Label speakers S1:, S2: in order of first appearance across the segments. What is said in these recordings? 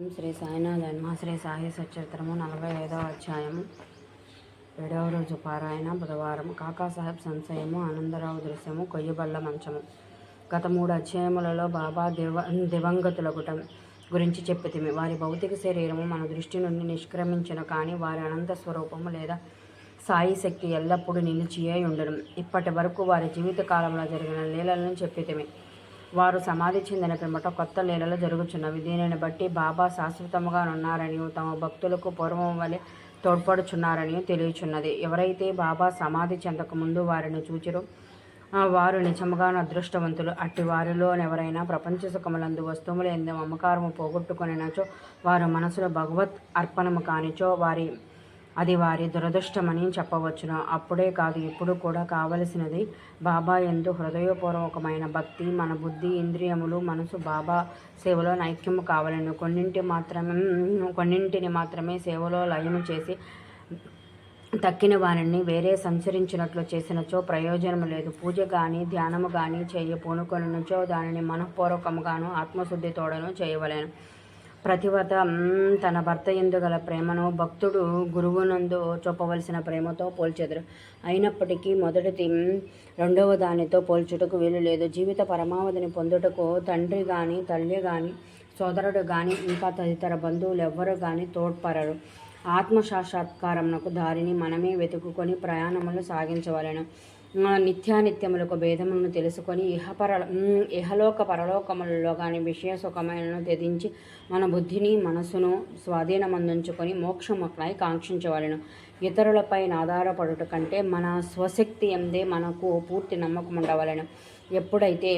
S1: ఓం శ్రీ జన్మ శ్రీ సాయి సచరిత్రము నలభై ఐదవ అధ్యాయము. ఏడవ రోజు పారాయణ బుధవారం కాకాసాహెబ్ సంశయము ఆనందరావు దృశ్యము కొయ్యబల్ల మంచము. గత మూడు అధ్యాయములలో బాబా దివ దివంగతులగుట గురించి చెప్పితిమి. వారి భౌతిక శరీరము మన దృష్టి నుండి నిష్క్రమించిన కానీ వారి అనంత స్వరూపము లేదా సాయి శక్తి ఎల్లప్పుడూ నిలిచియే ఉండడం ఇప్పటి వరకు వారి జీవిత కాలంలో జరిగిన లీలలను చెప్పితిమి. వారు సమాధి చెందిన పిమ్మట కొత్త లీలలు జరుగుచున్నవి. దీనిని బట్టి బాబా శాశ్వతముగా ఉన్నారని తమ భక్తులకు పూర్వం వలె తోడ్పడుచున్నారని తెలియచున్నది. ఎవరైతే బాబా సమాధి చెందకముందు వారిని చూచిరో వారు నిజముగాను అదృష్టవంతులు. అట్టి వారిలో ఎవరైనా ప్రపంచ సుఖములందు వస్తువులు ఎందు మమకారము పోగొట్టుకొనినచో వారు మనసులో భగవత్ అర్పణము కానిచో వారి అది వారి దురదృష్టమని చెప్పవచ్చును. అప్పుడే కాదు ఇప్పుడు కూడా కావలసినది బాబా ఎందు హృదయపూర్వకమైన భక్తి మన బుద్ధి ఇంద్రియములు మనసు బాబా సేవలో నైక్యము కావాలను. కొన్నింటి మాత్రమే కొన్నింటిని మాత్రమే సేవలో లయము చేసి తక్కిన వారిని వేరే సంచరించినట్లు చేసినచో ప్రయోజనం లేదు. పూజ కానీ ధ్యానము కానీ చేయ పూనుకొనుచో దానిని మనఃపూర్వకముగాను ఆత్మశుద్ధితోడను చేయవలేను. ప్రతివత తన భర్త ఎందు గల ప్రేమను భక్తుడు గురువునందు చూపవలసిన ప్రేమతో పోల్చెదరు. అయినప్పటికీ మొదటిది రెండవ దానితో పోల్చుటకు వీలు లేదు. జీవిత పరమావధిని పొందుటకు తండ్రి కానీ తల్లి కానీ సోదరుడు కానీ ఇంకా తదితర బంధువులు ఎవ్వరు కానీ తోడ్పడరు ఆత్మ సాక్షాత్కారమునకు దారిని మనమే వెతుకుకొని ప్రయాణములు సాగించవలెను. నిత్యానిత్యములకు భేదములను తెలుసుకొని ఇహపర ఇహలోక పరలోకములలో కాని విషయ సుఖమైనను త్యజించి మన బుద్ధిని మనసును స్వాధీనమందించుకొని మోక్షముఖై కాంక్షించవలెను. ఇతరులపై ఆధారపడుట కంటే మన స్వశక్తి ఎందే మనకు పూర్తి నమ్మకం ఉండవలెను ఎప్పుడైతే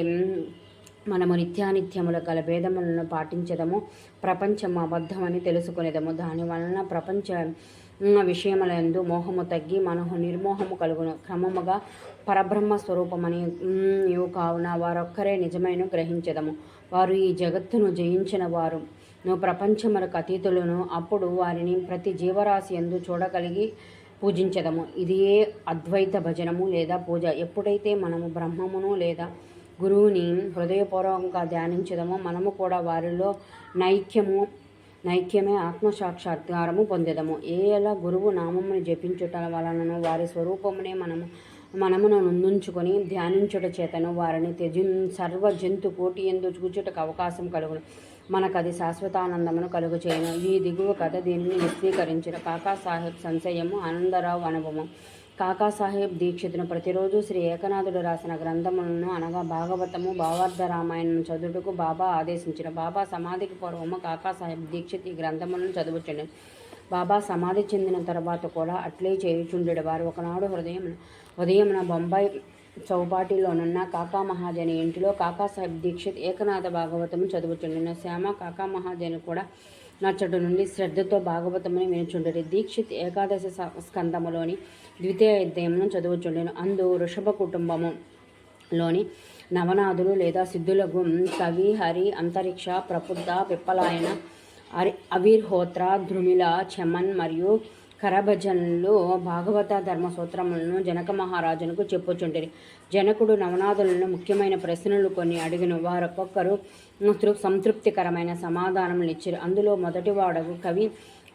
S1: మనము నిత్యానిత్యముల గల భేదములను పాటించదము ప్రపంచం అబద్ధమని తెలుసుకునేదము. దాని వలన ప్రపంచ విషయములందు మోహము తగ్గి మనహు నిర్మోహము కలుగును. క్రమముగా పరబ్రహ్మ స్వరూపమని ఉమ్, కావున వారొక్కరే నిజమైన గ్రహించదము. వారు ఈ జగత్తును జయించిన వారు. నువ్వు ప్రపంచములకు అతీతులను అప్పుడు వారిని ప్రతి జీవరాశి ఎందు చూడగలిగి పూజించదము. ఇది ఏ అద్వైత భజనము లేదా పూజ? ఎప్పుడైతే మనము బ్రహ్మమును లేదా గురువుని హృదయపూర్వకంగా ధ్యానించదమో మనము కూడా వారిలో నైక్యము నైక్యమే ఆత్మసాక్షాత్కారము పొందెదము. ఏ ఎలా గురువు నామమును జపించుట వలనను వారి స్వరూపమునే మనము మనమును నుంచుకొని ధ్యానించుట చేతను వారిని త్యజి సర్వ జంతు కోటి ఎందు చూచుటకు అవకాశం కలుగును. మనకది శాశ్వతానందమును కలుగు చేయను. ఈ దిగువ కథ దీనిని విశదీకరించిన కాకా సాహెబ్ సంశయము ఆనందరావు అనుభవం. కాకాసాహెబ్ దీక్షితును ప్రతిరోజు శ్రీ ఏకనాథుడు రాసిన గ్రంథములను అనగా భాగవతము భావార్థ రామాయణం చదువుటకు బాబా ఆదేశించిన. బాబా సమాధికి పూర్వము కాకాసాహెబ్ దీక్షిత్ ఈ గ్రంథములను చదువుచుండెను బాబా సమాధి చెందిన తర్వాత కూడా అట్లే చేయుచుండెడు వారు. ఒకనాడు హృదయం ఉదయమున బొంబాయి చౌపాటిలోనున్న కాకా మహాజని ఇంటిలో కాకాసాహెబ్ దీక్షిత్ ఏకనాథ భాగవతము చదువుచుండిన. శ్యామ కాకా మహాజని కూడా నచ్చడం నుండి శ్రద్ధతో భాగవతముని వినుచుండెడు. దీక్షిత్ ఏకాదశి స్కంధములోని స్కందములోని ద్వితీయ అధ్యాయమును చదువుచుండెను. అందు వృషభ కుటుంబము లోని నవనాథులు లేదా సిద్ధులకు కవి హరి అంతరిక్ష ప్రబుద్ధ పిప్పలాయన అరి అవిర్హోత్ర ధృమిల చమన్ మరియు కరభజన్లు భాగవత ధర్మసూత్రములను జనక మహారాజునకు చెప్పుచుంటిరి. జనకుడు నవనాథులను ముఖ్యమైన ప్రశ్నలు కొన్ని అడిగిన వారొక్కొక్కరు సంతృప్తికరమైన సమాధానములు ఇచ్చారు అందులో మొదటి వాడకు కవి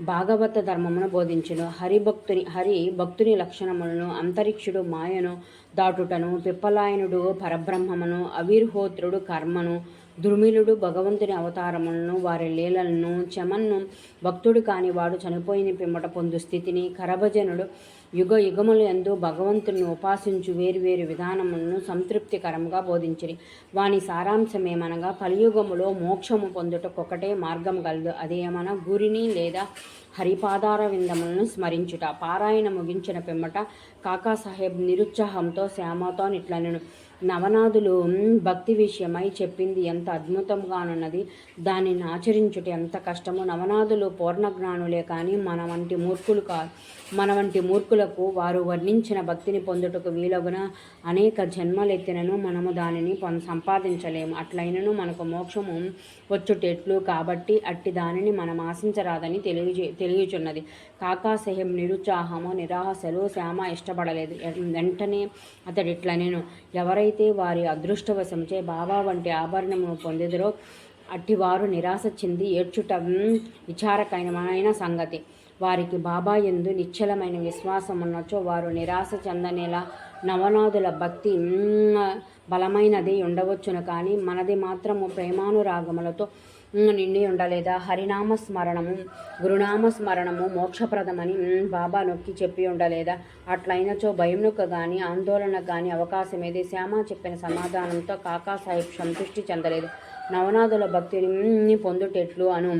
S1: భాగవత ధర్మమును బోధించను. హరిభక్తుని హరి భక్తుని లక్షణములను అంతరిక్షుడు మాయను దాటుటను పిప్పలాయనుడు పరబ్రహ్మమును అవిర్హోత్రుడు కర్మను దుర్మిళుడు భగవంతుని అవతారములను వారి లీలలను చమన్ను భక్తుడు కాని వాడు చనిపోయిన పిమ్మట పొందు స్థితిని కరభజనుడు యుగ యుగములు ఎందు భగవంతుని ఉపాసించు వేరువేరు విధానములను సంతృప్తికరంగా బోధించిరి. వాని సారాంశమేమనగా కలియుగములో మోక్షము పొందుటకొకటే మార్గం గలదు. అదేమన గురిని లేదా హరిపాదార విందములను స్మరించుట. పారాయణ ముగించిన పిమ్మట కాకాసాహెబ్ నిరుత్సాహంతో శ్యామతో నిట్లనెను. నవనాథులు భక్తి విషయమై చెప్పింది ఎంత అద్భుతంగానున్నది దానిని ఆచరించుట ఎంత కష్టమో? నవనాథులు పూర్ణజ్ఞానులే కానీ మన వంటి మూర్ఖులు కాదు. మన వంటి మూర్ఖులకు వారు వర్ణించిన భక్తిని పొందుటకు వీలగున అనేక జన్మలెత్తినను మనము దానిని పొం సంపాదించలేము. అట్లయినను మనకు మోక్షము వచ్చుటెట్లు కాబట్టి అట్టి దానిని మనం ఆశించరాదని తెలియజే తెలియచున్నది. కాకాసహ్యం నిరుత్సాహము నిరాశలు శ్యామ ఇష్టపడలేదు. వెంటనే అతడు నేను ఎవరైతే వారి అదృష్టవశంచే బాబా వంటి ఆభరణమును పొందిదరో అట్టివారు నిరాశ చెంది ఏడ్చుట మ్, విచారకరమైన సంగతి. వారికి బాబా ఎందు నిశ్చలమైన విశ్వాసం ఉన్నచో వారు నిరాశ చెందనేలా నవనాథుల భక్తి బలమైనది ఉండవచ్చును. కానీ మనది మాత్రము ప్రేమానురాగములతో నిండి ఉండలేదా? హరినామ స్మరణము గురునామ స్మరణము మోక్షప్రదమని బాబా నొక్కి చెప్పి ఉండలేదా? అట్లయినచో భయంనుక కానీ ఆందోళన కానీ అవకాశం ఏది శ్యామ చెప్పిన సమాధానంతో కాకాసాహెబ్ సంతృష్టి చెందలేదు. నవనాథుల భక్తిని పొందుటెట్లు అను.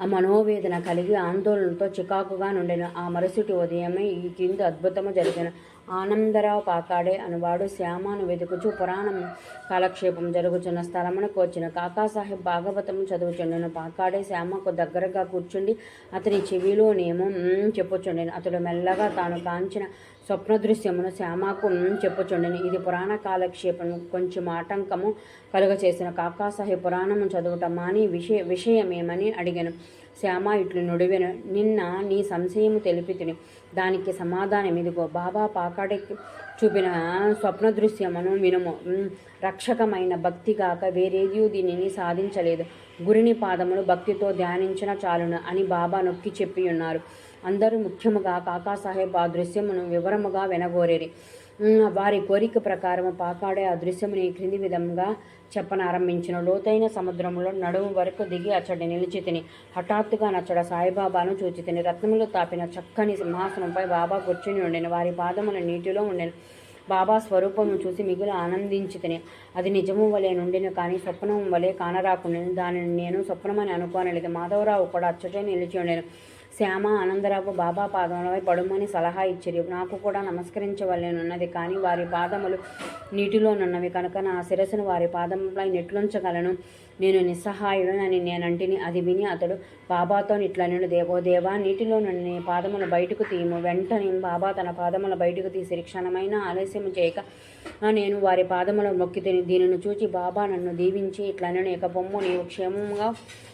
S1: మనోవేదన కలిగి ఆందోళనతో చికాకుగా నుండెను ఆ మరుసటి ఉదయమే ఈ కింది అద్భుతము జరిగిన ఆనందరావు పాకాడే అనువాడు శ్యామాను వెతుకుచు పురాణం కాలక్షేపం జరుగుచున్న స్థలమునకు వచ్చిన కాకాసాహెబ్ భాగవతము చదువుచుండెను. పాకాడే శ్యామకు దగ్గరగా కూర్చుండి అతని చెవిలోనేమో చెప్పుచుండెను. అతడు మెల్లగా తాను కాంచిన స్వప్న దృశ్యమును శ్యామకు చెప్పుచుండెను. ఇది పురాణ కాలక్షేపం కొంచెం ఆటంకము కలుగచేసిన. కాకాసాహెబ్ పురాణము చదువుట మాని విషయ విషయమేమని అడిగాను. శ్యామ ఇట్లు నుడివెను. నిన్న నీ సంశయము తెలిపితిని. దానికి సమాధానం ఇదిగో బాబా పాకాడికి చూపిన స్వప్న దృశ్యమును వినుము. రక్షకమైన భక్తి కాక వేరేది దీనిని సాధించలేదు. గురిని పాదములు భక్తితో ధ్యానించిన చాలును అని బాబా నొక్కి చెప్పి ఉన్నారు అందరూ ముఖ్యముగా కాకాసాహెబ్ ఆ దృశ్యమును వివరముగా వినగోరేరి. వారి కోరిక ప్రకారం పాకాడే ఆ దృశ్యముని క్రింది విధంగా చెప్పనారంభించిన. లోతైన సముద్రంలో నడుము వరకు దిగి అచ్చడి నిలిచితిని హఠాత్తుగా నచ్చడ సాయిబాబాను చూచితిని రత్నములు తాపిన చక్కని సింహాసనంపై బాబా కూర్చుని ఉండెను వారి పాదముల నీటిలో ఉండెను బాబా స్వరూపము చూసి మిగులు ఆనందించితిని అది నిజము వలె నుండిను కానీ స్వప్నం వలె కానరాకుండా దానిని నేను స్వప్నమని అనుకోనలేదు. మాధవరావు కూడా అచ్చటే నిలిచి ఉండేను శ్యామ ఆనందరావు బాబా పాదములపై పడుమని సలహా ఇచ్చిరి. నాకు కూడా నమస్కరించవలెనున్నది కానీ వారి పాదములు నీటిలోనున్నవి కనుక నా శిరస్సును వారి పాదములపై నెట్లుంచగలను. నేను నిస్సహాయుడనని నేనంటిని అది విని అతడు బాబాతో ఇట్లనెను. దేవో దేవా నీటిలో నుండి పాదములు బయటకు తీయము. వెంటనే బాబా తన పాదములు బయటకు తీసి క్షణమైన ఆలస్యం చేయక నేను వారి పాదములు మొక్కి తిని దీనిని చూచి బాబా నన్ను దీవించి ఇట్లనెను. ఇక పొమ్ము నీవు క్షేమంగా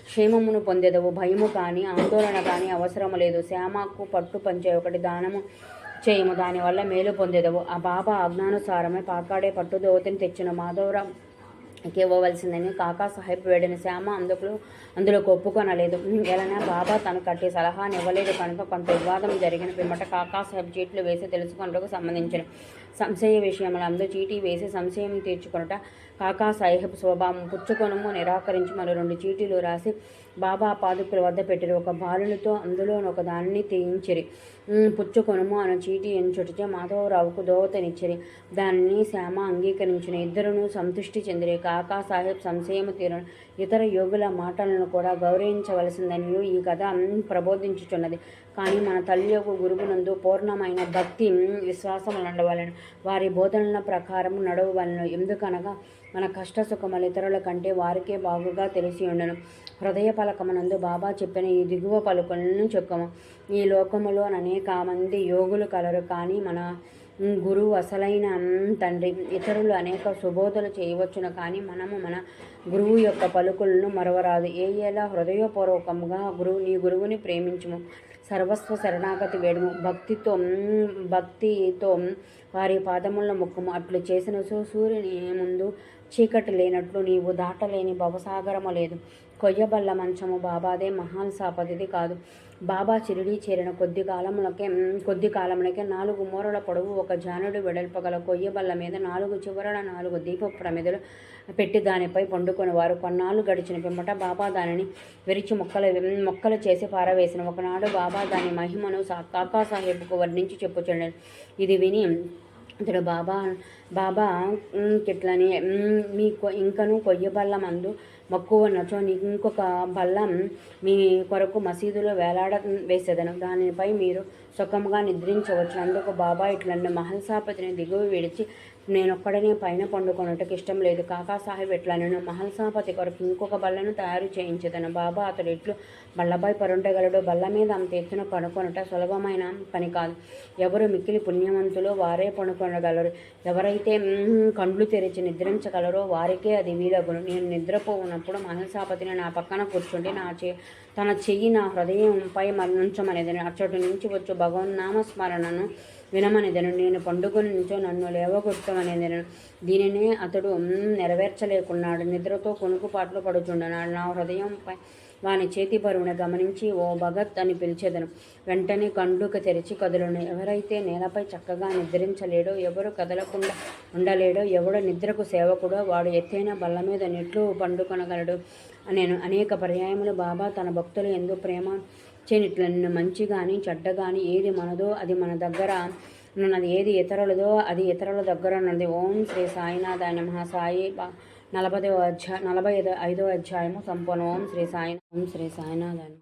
S1: క్షేమమును పొందేదవు. భయము కానీ ఆందోళన కానీ అవసరం అవసరము లేదు. శ్యామకు పట్టు పంచే ఒకటి దానము చేయము. దానివల్ల మేలు పొందేదవు. ఆ బాబా ఆజ్ఞానుసారమే పాకాడే పట్టు దోవతిని తెచ్చిన. మాధవరావు ఇవ్వవలసిందని కాకా సాహెబ్ వేడిన శ్యామ అందుకు అందులో ఒప్పుకొనలేదు ఎలానా బాబా తను కట్టి సలహాని ఇవ్వలేదు కనుక కొంత వివాదం జరిగిన పిమ్మట కాకా సాహెబ్ చీట్లు వేసి తెలుసుకొనుటకు సంబంధించిన. సంశయ విషయంలో అందు చీటీ వేసి సంశయం తీర్చుకొనుట కాకా సాహెబ్ స్వభావం పుచ్చుకొనుము నిరాకరించి మరో రెండు చీటీలు రాసి బాబా పాదుకుల వద్ద పెట్టిరు. ఒక బాలులతో అందులో ఒక దానిని తీయించిరి. పుచ్చుకొనము పుచ్చుకొనుము అన్న చీటీ ఎంచుటిచే మాధవరావుకు దోవతనిచ్చిరి. దానిని శ్యామ అంగీకరించిన. ఇద్దరును సంతృష్టి చెందిరి. కాకా సాహెబ్ సంశయం తీరు ఇతర యోగుల మాటలను కూడా గౌరవించవలసిందని ఈ కథ ప్రబోధించుచున్నది. కానీ మన తల్లి యొక్క గురువునందు పూర్ణమైన భక్తి విశ్వాసం విశ్వాసములు వారి బోధనల ప్రకారం నడవవలను. ఎందుకనగా మన కష్ట సుఖములు ఇతరుల కంటే వారికే బాగుగా తెలిసి ఉండను. హృదయ పలకమునందు బాబా చెప్పిన ఈ దిగువ పలుకులను చెక్కము. ఈ లోకములో అనేక మంది యోగులు కలరు కానీ మన గురువు అసలైన తండ్రి. ఇతరులు అనేక సుబోధలు చేయవచ్చును కానీ మనము మన గురువు యొక్క పలుకులను మరవరాదు. ఏ ఏలా హృదయపూర్వకంగా గురువు నీ గురువుని ప్రేమించుము. సర్వస్వ శరణాగతి వేడుము. భక్తితో భక్తితో వారి పాదముల ముఖము అట్లు చేసిన సూర్యుని ముందు చీకటి లేనట్లు నీవు దాటలేని భవసాగరము లేదు. కొయ్యబల్ల మంచము బాబాదే మహాన్ సాపతిది కాదు. బాబా చిరిడి చేరిన కొద్ది కాలములకే కొద్ది కాలములకే నాలుగు మూరల పొడవు ఒక జానుడు వెడల్పగల కొయ్యబల్ల మీద నాలుగు చివరల నాలుగు దీప ప్రమిదలు పెట్టి దానిపై పండుకొని వారు కొన్నాళ్ళు గడిచిన పిమ్మట బాబా దానిని విరిచి మొక్కలు మొక్కలు చేసి పారవేసిన. ఒకనాడు బాబా దాని మహిమను సా- కాకా సాహెబ్కు వర్ణించి చెప్పుచుండెను. ఇది విని ఇతడు బాబా బాబా కిట్లని మీ కొ- ఇంకను కొయ్య బల్లం అందు మక్కువ నచో నీకు ఇంకొక బల్లం మీ కొరకు మసీదులో వేలాడ వేసేదను. దానిపై మీరు సుఖంగా నిద్రించవచ్చు. అందుకు బాబా ఇట్లన్న మహల్సాపతిని దిగువ విడిచి నేనొక్కడనే పైన పండుకొనుటకు ఇష్టం లేదు. కాకా సాహెబ్ ఎట్లా నేను మహల్సాపతి కొరకు ఇంకొక బల్లను తయారు చేయించదను. బాబా అతడు ఎట్లు బల్లపై పరుండగలడు బల్ల మీద అంత ఎత్తున పనుకొనట సులభమైన పని కాదు ఎవరు మిక్కిలి పుణ్యవంతులు వారే పడుకొనగలరు. ఎవరైతే కండ్లు తెరిచి నిద్రించగలరో వారికే అది వీలగును. నేను నిద్రపోవునప్పుడు మహల్సాపతిని నా పక్కన కూర్చుండి నా చే తన చెయ్యి నా హృదయంపై మరణించమనేది అచ్చటి నుంచి వచ్చు. భగవన్నామ స్మరణను వినమనిదను. నేను పండుగ నుంచో నన్ను లేవగొట్టమనేదను. దీనినే అతడు నెరవేర్చలేకున్నాడు. నిద్రతో కొనుకుపాట్లు పడుచుండనాడు. నా హృదయంపై వాని చేతి బరువును గమనించి ఓ భగత్ అని పిలిచేదను. వెంటనే కండ్లుకు తెరిచి కదులను. ఎవరైతే నేలపై చక్కగా నిద్రించలేడో ఎవరు కదలకుండా ఉండలేడో ఎవడు నిద్రకు సేవకుడో వాడు ఎత్తైన బల్ల మీద నెట్లు పండుకొనగలడు. నేను అనేక పర్యాయములు బాబా తన భక్తులు ఎందు ప్రేమ చేయనిట్లు నిన్ను మంచి కానీ చెడ్డ కానీ ఏది మనదో అది మన దగ్గర ఉన్నది ఏది ఇతరులదో అది ఇతరుల దగ్గర ఉన్నది ఓం శ్రీ సాయినాథాయ నమ సాయి నలభై అధ్యాయ నలభై ఐదో ఐదో అధ్యాయము సంపూర్ణ. ఓం శ్రీ సాయి ఓం శ్రీ సాయినాథాయ